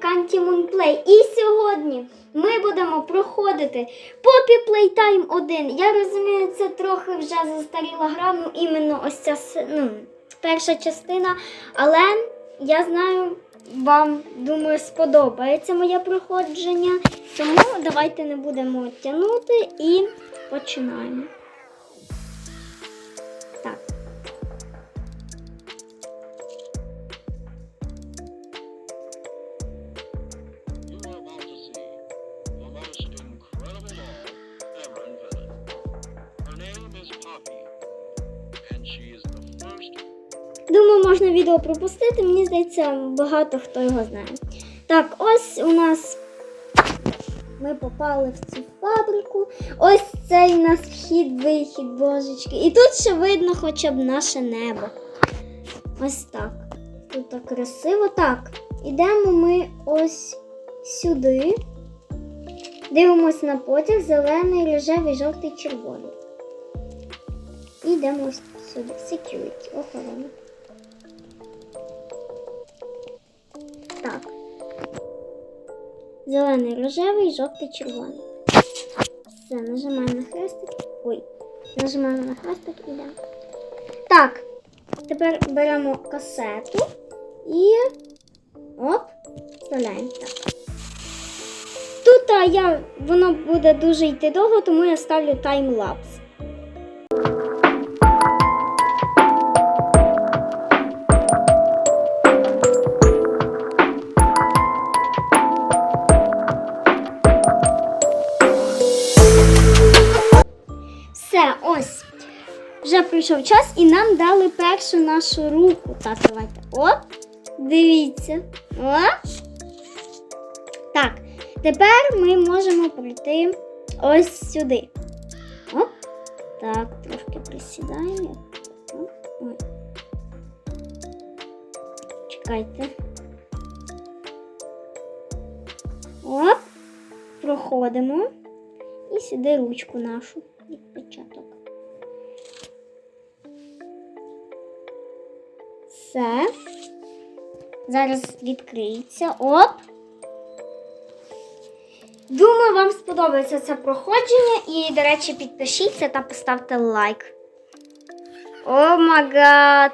Канті Мунплей. І сьогодні ми будемо проходити Poppy Playtime 1. Я розумію, це трохи вже застаріла гра, ну іменно ось ця ну, перша частина. Але я знаю, вам думаю, сподобається моє проходження. Тому давайте не будемо тягнути і починаємо. Відео пропустити. Мені здається, багато хто його знає. Так, ось у нас ми попали в цю фабрику. Ось цей у нас вхід-вихід, божечки. І тут ще видно хоча б наше небо. Ось так. Тут так красиво. Так, ідемо ми ось сюди. Дивимось на потяг, зелений, рожевий, жовтий, червоний. І йдемо сюди. Security, охорона. Так. Зелений, рожевий, жовтий, червоний. Все, нажимаємо на хрестик. Ой. Нажимаємо на хрестик і йдемо. Так. Тепер беремо касету і. Оп, вставляємо так. Тут я, воно буде дуже йти довго, тому я ставлю таймлапс. Прийшов час і нам дали першу нашу руку. Так, давайте. Оп. Дивіться. Оп. Так. Тепер ми можемо прийти ось сюди. Оп. Так, трошки присідаємо. Чекайте. Оп. Проходимо. І сюди ручку нашу відпечаток. Все. Зараз відкриється. Оп. Думаю, вам сподобається це проходження. І, до речі, підпишіться та поставте лайк. О магад!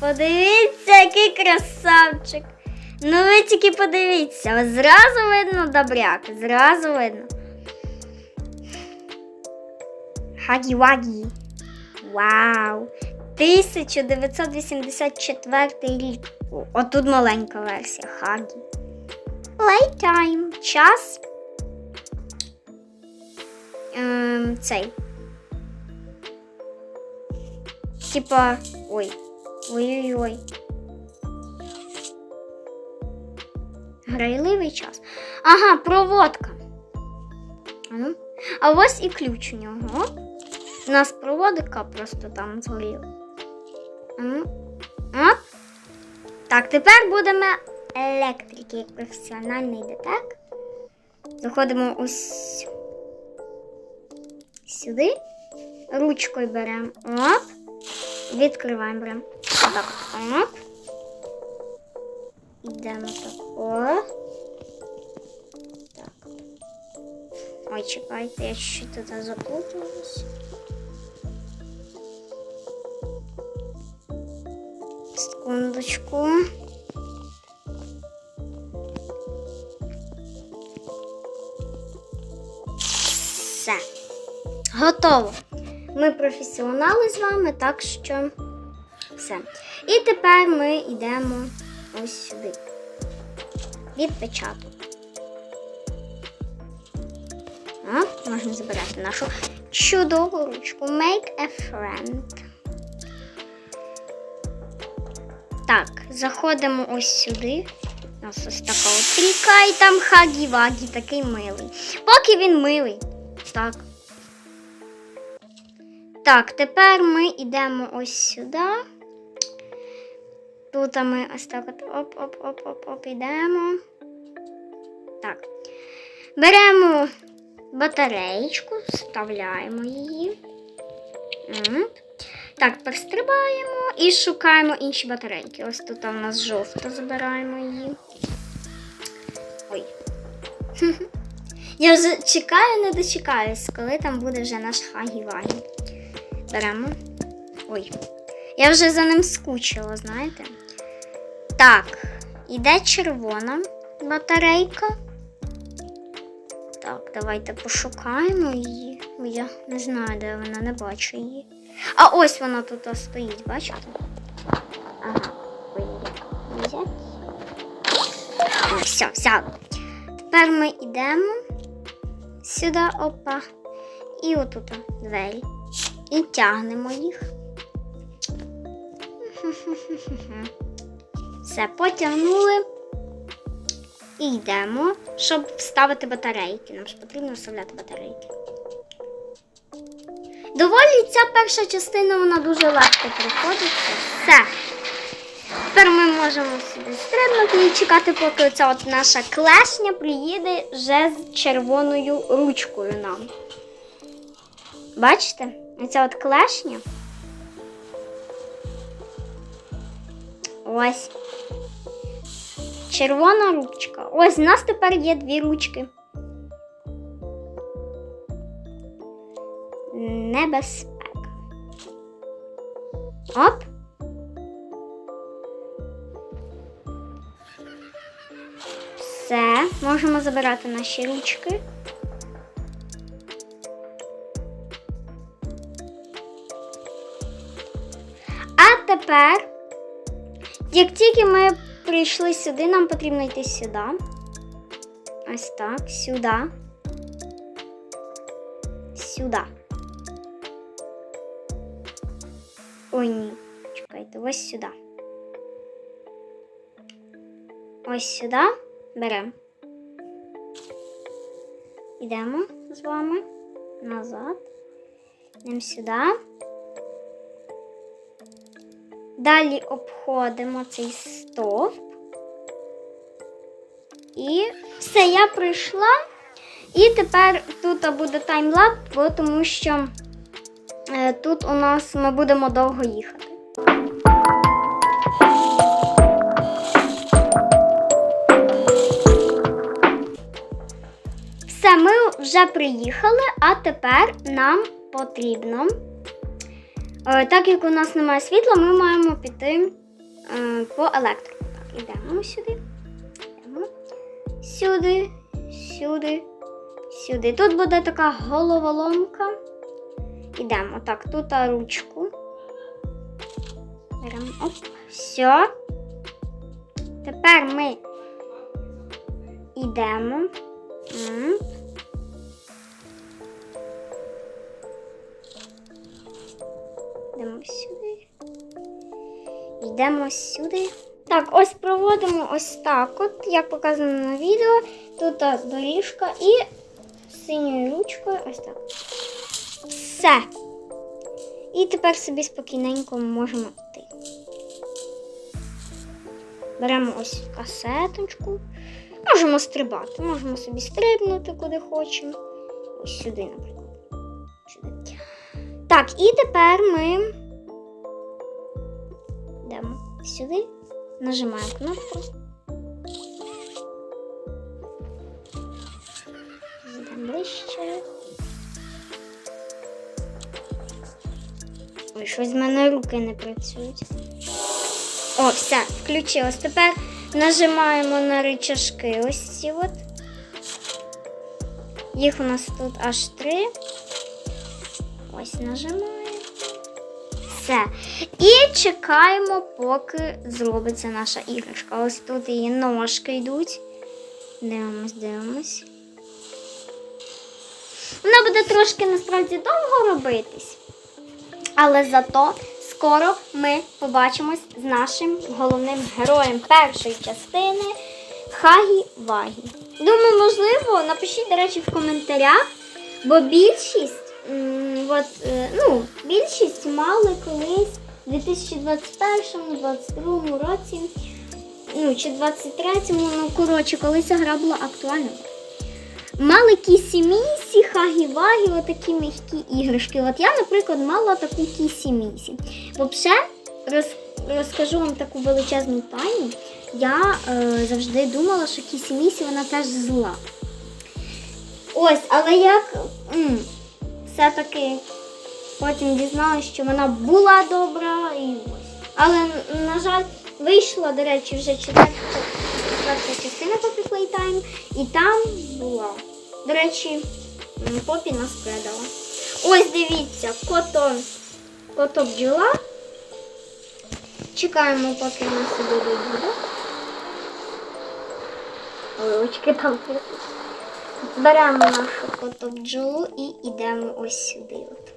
Подивіться, який красавчик! Ну ви тільки подивіться, зразу видно добряк, зразу видно. Хагі-вагі. Вау! 1984 рік. Отут маленька версія Хагі. Playtime. Час. Ем, цей. Типа. Ой. Ой-ой-ой. Грайливий час. Ага, проводка. А. А ось і ключ у нього. У нас проводика просто там згоріла. Оп. Так, тепер будемо електрики, як професіональний детек. Заходимо ось сюди. Ручкою беремо. Оп. Відкриваємо беремо. Отак. от. Оп. Йдемо так. О. Так. Ой, чекайте, я ще туди заплуталась. Секундочку. Все. Готово. Ми професіонали з вами, так що все. І тепер ми йдемо ось сюди. Відпечаток. Можна забирати нашу чудову ручку. Make a friend. Заходимо ось сюди. У нас ось така от ріка і там хагі-вагі, такий милий. Поки він милий. Так. Так, тепер ми йдемо ось сюди. Тут ми ось так от оп-оп-оп-оп-оп йдемо. Так. Беремо батареєчку, вставляємо її. Так, перестрибаємо і шукаємо інші батарейки. Ось тут у нас жовта, забираємо її. Ой. Я вже чекаю, не дочекаюсь, коли там буде вже наш хагі-вагі. Беремо. Ой. Я вже за ним скучила, знаєте. Так, іде червона батарейка. Так, давайте пошукаємо її. Я не знаю, де вона, не бачу її. А ось вона тут стоїть, бачите? Ага. Взяти? Все. Тепер ми йдемо сюди, опа. І отут двері. І тягнемо їх. Все, потягнули. І йдемо, щоб вставити батарейки. Нам ж потрібно вставляти батарейки. Доволі ця перша частина вона дуже легко проходиться. Все. Тепер ми можемо собі стрибнути і чекати, поки ця от наша клешня приїде вже з червоною ручкою нам. Бачите? Оця от клешня. Ось. Червона ручка. Ось у нас тепер є дві ручки. Небезпека. Оп. Все, можемо забирати наші ручки. А тепер, як тільки ми прийшли сюди, нам потрібно йти сюди. Ось так, сюди. Сюди. Ой, ні. Чекайте, ось сюди. Ось сюди беремо. Йдемо з вами назад. Йдемо сюди. Далі обходимо цей стовп. І все, я прийшла. І тепер тут буде таймлап, тому що тут у нас ми будемо довго їхати. Все, ми вже приїхали, а тепер нам потрібно. Е, Так як у нас немає світла, ми маємо піти е, по електрику. Так, ідемо сюди. Йдемо. Сюди, сюди, сюди. Тут буде така головоломка. Ідемо. Так, тут ручку. Беремо. Оп. Все. Тепер ми йдемо. Йдемо сюди. Йдемо сюди. Так, ось проводимо ось так, от, як показано на відео. Тут доріжка і синьою ручкою ось так. Все. І тепер собі спокійненько можемо йти. Беремо ось касеточку. Можемо стрибати, можемо собі стрибнути куди хочемо. Ось сюди, наприклад. Сюди. Так, і тепер ми йдемо сюди, нажимаємо кнопку. Йдемо ближче. Ой, щось в мене руки не працюють. О, все, включилось. Тепер нажимаємо на рычажки ось ці от. Їх у нас тут аж три. Ось нажимаємо. Все. І чекаємо, поки зробиться наша іграшка. Ось тут її ножки йдуть. Дивимось, дивимось. Вона буде трошки насправді довго робитись. Але зато скоро ми побачимось з нашим головним героєм першої частини Хагі Вагі. Думаю, можливо, напишіть, до речі, в коментарях, бо більшість, от, е, ну, більшість мали колись у 2021-2022 році, ну, чи 23-му, ну, коротше, коли ця гра була актуальна. Мали кісі-місі, хагі-вагі, отакі м'які іграшки. От я, наприклад, мала таку кісі-місі. Взагалі, роз, розкажу вам таку величезну тайну. Я е, завжди думала, що Кісі Місі вона теж зла. Ось, але як все-таки потім дізналася, що вона була добра і ось. Але, на жаль, вийшла, до речі, вже четверта, частина Poppy Playtime, і там була. До речі, Попі нас передала. Ось дивіться, кото, кото бджола. Чекаємо, поки нас сюди буде. Ой, очки там. Беремо нашу кото бджолу і йдемо ось сюди. От.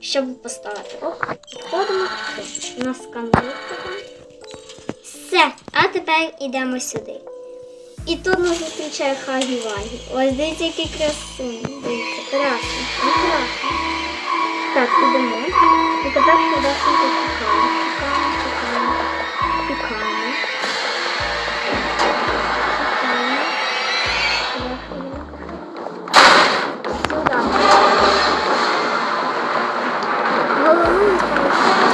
Щоб поставити. Оп, підходимо. У нас. Все, а тепер йдемо сюди. І тут нас зустрічає Хагі Вагі. Ось дивіться, який красивий. Дивіться, красний. Ну, красний. Так, ідемо. І тепер сюди. Чекаємо, чекаємо. Чекаємо. Чекаємо. Сюди. Головний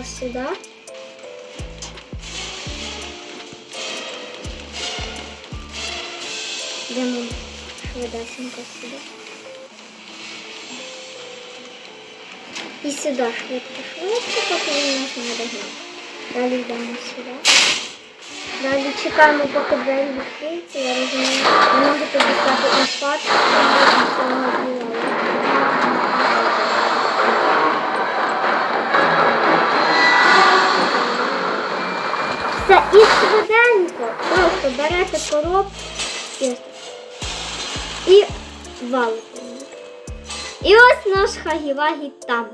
быстренько сюди. Йдемо швидесенько сюди. І сюди швидко, швидко, поки він нас не догнав. Далі йдемо сюди. Далі чекаємо, поки двері відкриються. Я розумію, ви можете дістати інфаркт, щоб цього діла. і швиденько просто берете коробку і, валите. І ось наш Хагівагі там.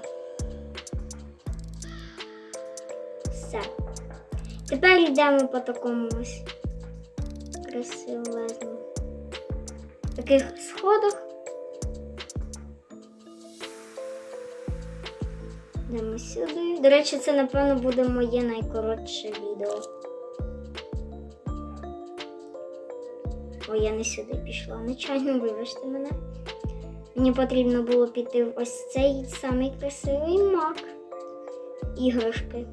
Все. Тепер йдемо по такому ось красивезному. Таких сходах. Йдемо сюди. До речі, це, напевно, буде моє найкоротше відео. Ой, я не сюди пішла. Нечайно вибачте мене. Мені потрібно було піти в ось цей самий красивий мак. Іграшки.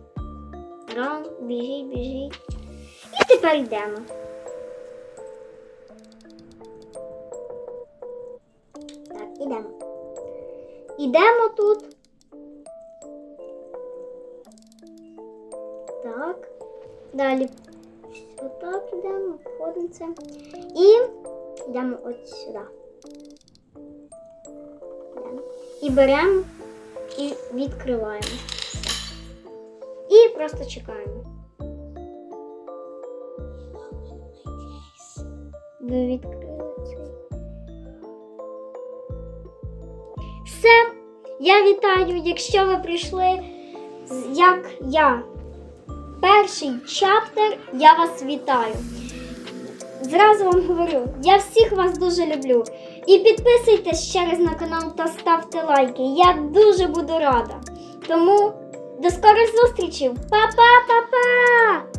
Ран, біжіть, біжіть. І тепер йдемо. Так, ідемо. Ідемо тут. Так. Далі отак йдемо, входимо це. І йдемо от сюди. І беремо і відкриваємо. І просто чекаємо. Ви відкрили цей. Все. Я вітаю, якщо ви прийшли, як я. Перший чаптер, я вас вітаю. Зразу вам говорю, я всіх вас дуже люблю. І підписуйтесь ще раз на канал та ставте лайки. Я дуже буду рада. Тому до скорих зустрічей. Па-па-па-па!